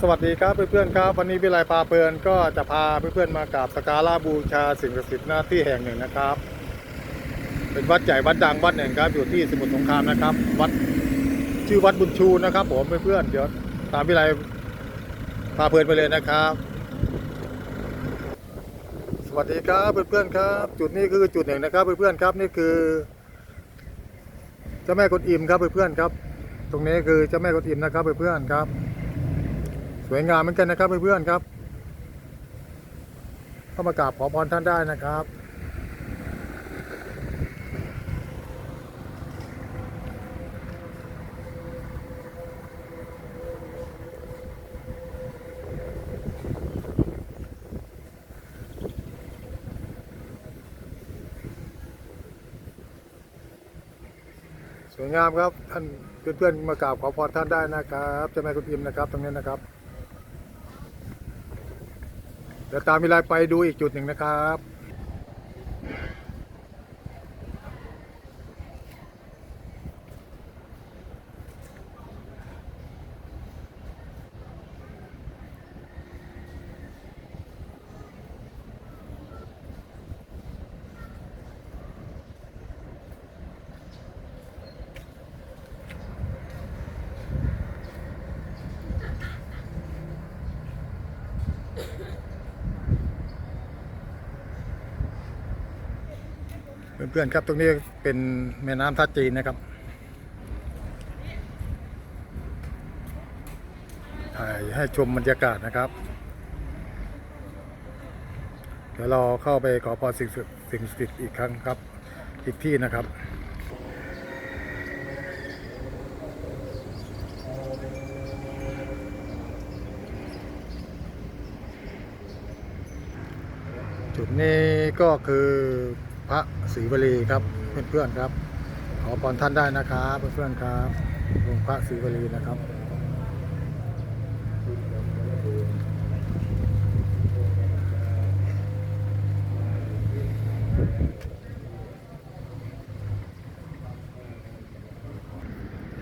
สวัสดีครับเพื่อนๆครับวันนี้วิไลพาเพลินก็จะพาเพื่อนๆมากราบสักการะบูชาสิ่งศักดิ์สิทธิ์หน้าที่แห่งหนึ่งนะครับ เป็นวัดใหญ่วัดดังวัดหนึ่งครับอยู่ที่สมุทรสงครามนะครับ วัดชื่อวัดบุญชูนะครับ ผมเพื่อนๆเดี๋ยวตามวิไลพาเพลินไปเลยนะครับ สวัสดีครับเพื่อนๆครับ จุดนี้คือจุดหนึ่งนะครับ เพื่อนๆครับนี่คือเจ้าแม่กวนอิมครับเพื่อนๆครับ ตรงนี้คือเจ้าแม่กวนอิมนะครับเพื่อนๆครับ สวยงามเหมือนกันนะครับเพื่อนๆครับเข้ามากราบขอพรท่านได้นะครับสวยงามครับท่านเพื่อนๆมากราบขอพรท่านได้นะครับเจ้าแม่กุนอิมนะครับ ตรงนี้นะครับ เดี๋ยวตามเวลาไปดูอีกจุดหนึ่งนะครับ เพื่อนๆครับตรงนี้เป็นแม่น้ำท่าจีนนะครับถ่ายให้ชมบรรยากาศนะครับ เดี๋ยวเราเข้าไปขอพรสิ่งสิ่งศักดิ์สิทธิ์อีกครั้งครับ อีกที่นะครับจุดนี้ก็คือ พระศรีวลีครับเพื่อนๆครับ ขอพรท่านได้นะครับเพื่อนๆครับองค์พระศรีวลีนะครับ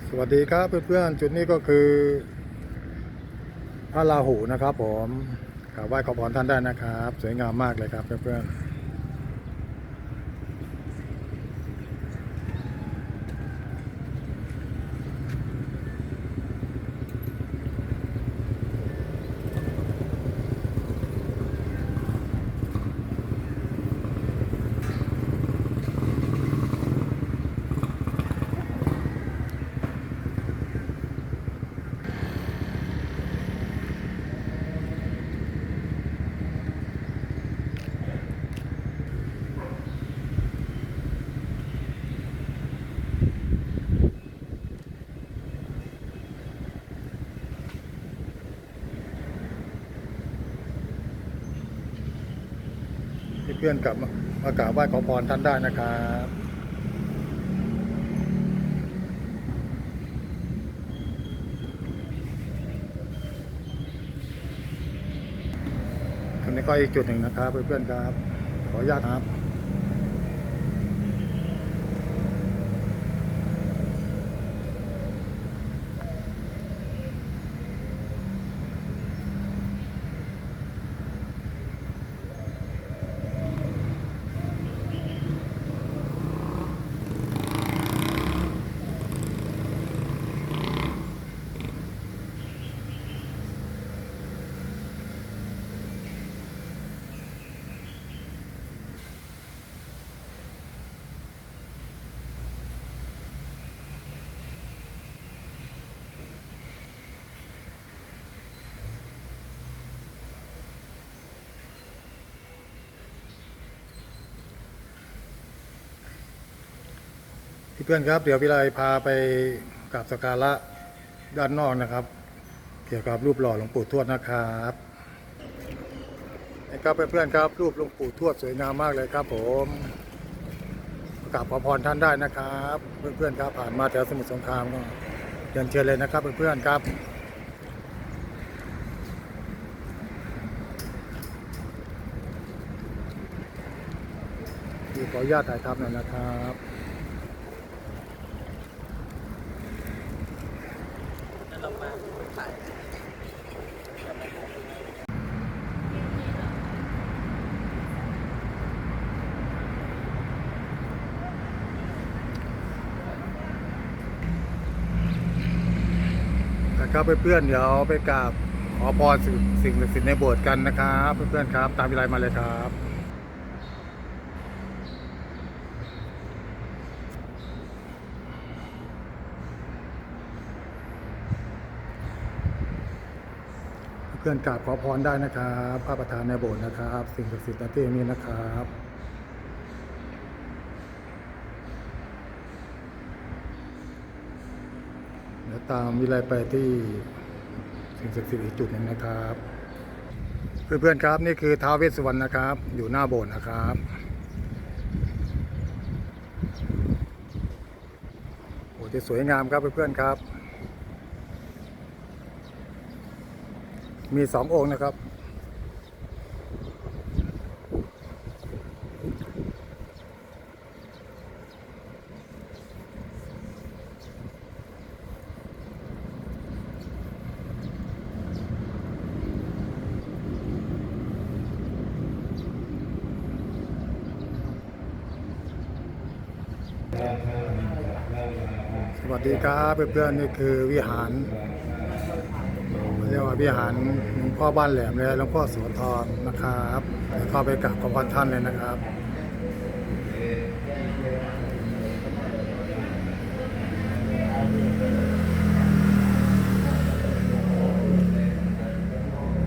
สวัสดีครับเพื่อนๆจุดนี้ก็คือ พระราหูนะครับ ผมกราบไหว้ขอพรท่านได้นะครับ สวยงามมากเลยครับเพื่อนๆ เพื่อนๆกลับมากราบไหว้ขอพรท่านได้นะครับตรงนี้ก็อีกจุดหนึ่งนะครับเพื่อนๆครับ ขออนุญาตครับ เพื่อนๆครับเดี๋ยววิไลพาไปกราบสักการะด้านนอกนะครับ เกี่ยวกับรูปหล่อหลวงปู่ทวดนะครับนี่ครับเพื่อนๆครับ รูปหลวงปู่ทวดสวยงามมากเลยครับ ผมกราบขอพรท่านได้นะครับ เพื่อนๆครับผ่านมาแถวสมุทรสงครามก็เรียนเชิญเลยนะครับเพื่อนๆครับขออนุญาตถ่ายทำหน่อยนะครับ ค่ะนรับเพื่อนเดี๋ยวไปกราบขอพรสิ่งศักดิ์สิทธิ์ในโบสถ์กันนะครับ เพื่อนๆครับ ตามวิไลมาเลยครับ พื่อนกราบขอพรได้นะครับพระประธานในโบสถ์นะครับ สิ่งศักดิ์สิทธิ์ที่นี้นะครับเดี๋ยวตามวิไลไปที่สิ่งศักดิ์สิทธิ์อีกจุดหนึ่งนะครับ เพื่อนๆครับนี่คือท้าวเวสสุวรรณนะครับ อยู่หน้าโบสถ์นะครับโอ้จะสวยงามครับเพื่อนๆครับ มีสององค์นะครับ สวัสดีครับเพื่อนๆนี่คือวิหาร เรียกว่าวิหารหลวงพ่อบ้านแหลมและหลวงพ่อโสธรนะครับเข้าไปกราบขอบพระท่านเลยนะครับ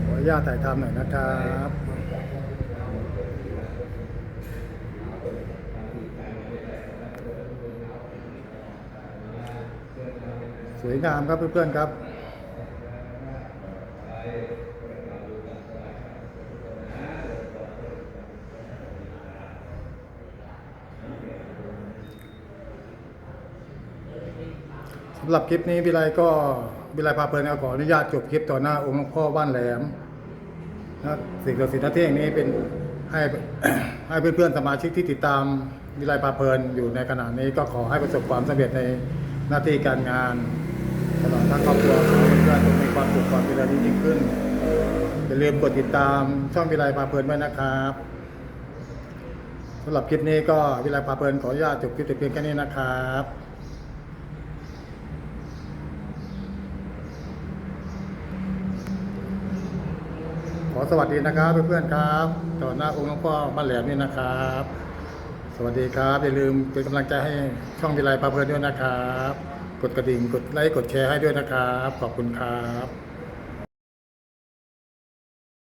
ขออนุญาตถ่ายทำหน่อยนะครับสวยงามครับเพื่อนๆครับ สำหรับคลิปนี้วิไลก็วิไลพาเพลินขออนุญาตจบคลิปต่อหน้าองค์หลวงพ่อบ้านแหลมนะสิ่งศักดิ์สิทธิ์นาที่แห่งนี้เป็นให้ให้เพื่อนๆสมาชิกที่ติดตามวิไลพาเพลินอยู่ในขณะนี้ก็ขอให้ประสบความสำเร็จในหน้าที่การงาน ทั้งครอบครัวของเพื่อนๆจะมีความสุขความเจริญยิ่งขึ้นอย่าลืมกดติดตามช่องวิไลพาเพลินไว้นะครับสำหรับคลิปนี้ก็วิไลพาเพลินขออนุญาตจบคลิปแต่เพียงแค่นี้นะครับขอสวัสดีนะครับเพื่อนๆครับต่อหน้าองค์หลวงพ่อบ้านแหลมนี่นะครับ สวัสดีครับอย่าลืมเป็นกำลังใจให้ช่องวิไลพาเพลินด้วยนะครับ กดกระดิ่งกดไลค์กดแชร์ให้ด้วยนะครับ ขอบคุณครับ